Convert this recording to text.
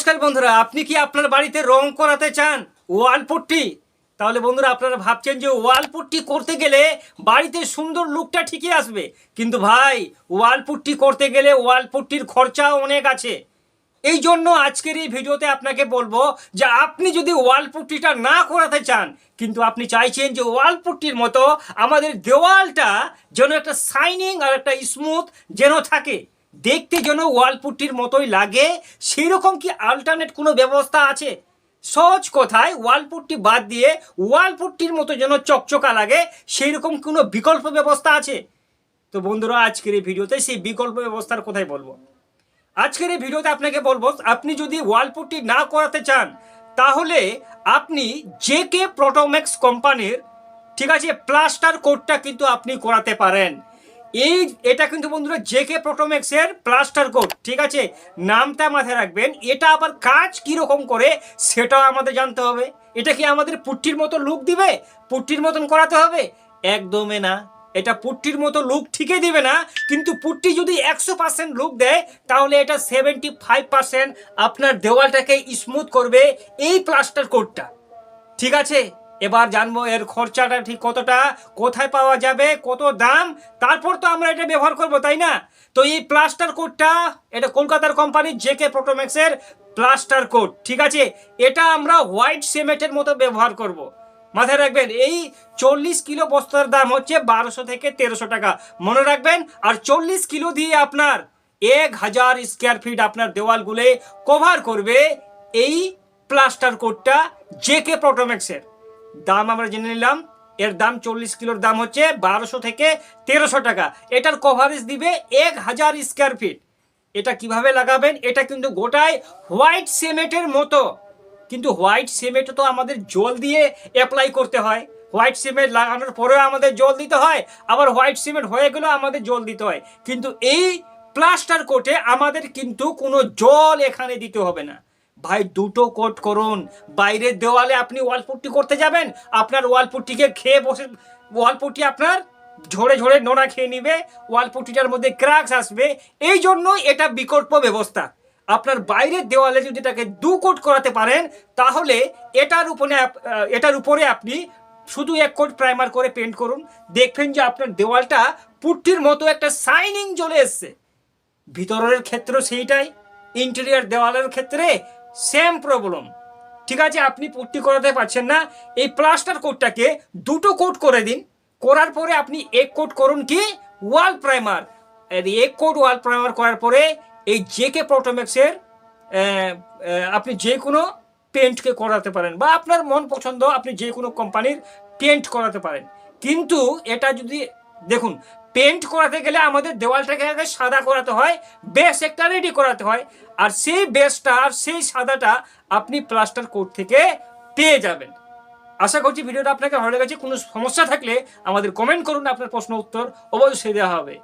নমস্কার বন্ধুরা, আপনি কি আপনার বাড়িতে রং করাতে চান? ওয়াল পট্টি তাহলে বন্ধুরা, আপনারা ভাবছেন যে ওয়াল পুট্টি করতে গেলে বাড়িতে সুন্দর লুকটা ঠিকই আসবে। কিন্তু ভাই ওয়াল পুট্টি করতে গেলে ওয়াল পুট্টির খরচাও অনেক আছে। এই জন্য আজকের এই ভিডিওতে আপনাকে বলব যে আপনি যদি ওয়াল পুট্টিটা না করাতে চান, কিন্তু আপনি চাইছেন যে ওয়াল পুট্টির মতো আমাদের দেওয়ালটা যেন একটা শাইনিং আর একটা স্মুথ যেন থাকে। দেখতে যেন ওয়াল পুট্টির মতোই লাগে। সেই রকম কি আল্টারনেট কোনো ব্যবস্থা আছে? সহজ কথায় ওয়াল পুট্টি বাদ দিয়ে ওয়ালপুট্টির মতো যেন চকচকা লাগে সেই রকম কোনো বিকল্প ব্যবস্থা আছে? তো বন্ধুরা, আজকের এই ভিডিওতে সেই বিকল্প ব্যবস্থার কথাই বলব। আজকের এই ভিডিওতে আপনাকে বলব, আপনি যদি ওয়াল পুট্টি না করাতে চান, তাহলে আপনি জে কে প্রোটোম্যাক্স কোম্পানির, ঠিক আছে, প্লাস্টার কোডটা কিন্তু আপনি করাতে পারেন। এই, এটা কিন্তু বন্ধুরা জে কে প্রোটোম্যাক্সের প্লাস্টার কোড ঠিক আছে? নামটা মাথায় রাখবেন, এটা আবার কাজ কীরকম করে সেটাও আমাদের জানতে হবে। এটা কি আমাদের পুট্টির মতো লুক দিবে? পুট্টির মতন করাতে হবে? একদমই না। এটা পুট্টির মতো লুক ঠিকই দিবে না, কিন্তু পুট্টি যদি একশো পার্সেন্ট লুক দেয়, তাহলে এটা সেভেন্টি ফাইভ পার্সেন্ট আপনার দেওয়ালটাকে স্মুথ করবে এই প্লাস্টার কোডটা ঠিক আছে? এবার জানব এর খরচাটা ঠিক কতটা, কোথায় পাওয়া যাবে, কত দাম, তারপর তো আমরা এটা ব্যবহার করব, তাই না? তো এই প্লাস্টার কোডটা, এটা কলকাতার কোম্পানি জে কে প্রোটোম্যাক্সের প্লাস্টার কোড, ঠিক আছে? এটা আমরা হোয়াইট সিমেন্টের মতো ব্যবহার করব। মাথায় রাখবেন, এই চল্লিশ কিলো বস্তার দাম হচ্ছে বারোশো থেকে তেরোশো টাকা। মনে রাখবেন, আর চল্লিশ কিলো দিয়ে আপনার এক হাজার স্কোয়ার ফিট আপনার দেওয়ালগুলো কভার করবে এই প্লাস্টার কোডটা জে কে প্রোটোম্যাক্সের। দাম আমরা জেনে নিলাম। এর দাম চল্লিশ কিলোর দাম হচ্ছে বারোশো থেকে তেরোশো টাকা। এটার কভারেজ দিবে এক হাজার স্কোয়ার ফিট এটা কীভাবে লাগাবেন? এটা কিন্তু গোটায় হোয়াইট সিমেন্টের মতো। কিন্তু হোয়াইট সিমেন্ট তো আমাদের জল দিয়ে অ্যাপ্লাই করতে হয়। হোয়াইট সিমেন্ট লাগানোর পরেও আমাদের জল দিতে হয়। আবার হোয়াইট সিমেন্ট হয়ে গেলেও আমাদের জল দিতে হয়। কিন্তু এই প্লাস্টার কোটে আমাদের কিন্তু কোনো জল এখানে দিতে হবে না। ভাই, দুটো কোট করুন। বাইরের দেওয়ালে আপনি ওয়ালপুট্টি করতে যাবেন, আপনার ওয়ালপুট্টিকে খেয়ে বসে ওয়ালপুট্টি আপনার ঝরে ঝরে নোনা খেয়ে নিবে ওয়ালপুট্টিটার মধ্যে ক্র্যাকস আসবে। এই জন্য এটা বিকল্প ব্যবস্থা। আপনার বাইরের দেওয়ালে যদি এটাকে দু কোট করাতে পারেন, তাহলে এটার উপরে এটার উপরে আপনি শুধু এক কোট প্রাইমার করে পেন্ট করুন। দেখবেন যে আপনার দেওয়ালটা পুট্টির মতো একটা সাইনিং চলে এসছে। ভিতরের ক্ষেত্রেও সেইটাই, ইন্টেরিয়ার দেওয়ালের ক্ষেত্রে সেম প্রবলেম ঠিক আছে, আপনি পুট্টি করাতে পারছেন না। এই প্লাস্টার কোটটাকে দুটো কোট করে দিন। করার পরে আপনি এক কোট করুন কি? ওয়াল প্রাইমার এক কোট ওয়াল প্রাইমার করার পরে এই জেকে প্রোটোম্যাক্সের আপনি যে কোনো পেন্টকে করাতে পারেন বা আপনার মন পছন্দ, আপনি যে কোনো কোম্পানির পেন্ট করাতে পারেন। কিন্তু এটা যদি দেখুন পেন্ট করাতে গেলে আমাদের দেওয়ালটাকে আগে সাদা করাতে হয় বেস একটা রেডি করাতে হয়। আর সেই বেসটা আর সেই সাদাটা আপনি প্লাস্টার কোড থেকে পেয়ে যাবেন। আশা করছি ভিডিওটা আপনাকে ভালো লেগেছে। কোনো সমস্যা থাকলে আমাদের কমেন্ট করুন, আপনার প্রশ্ন উত্তর অবশ্যই দেওয়া হবে।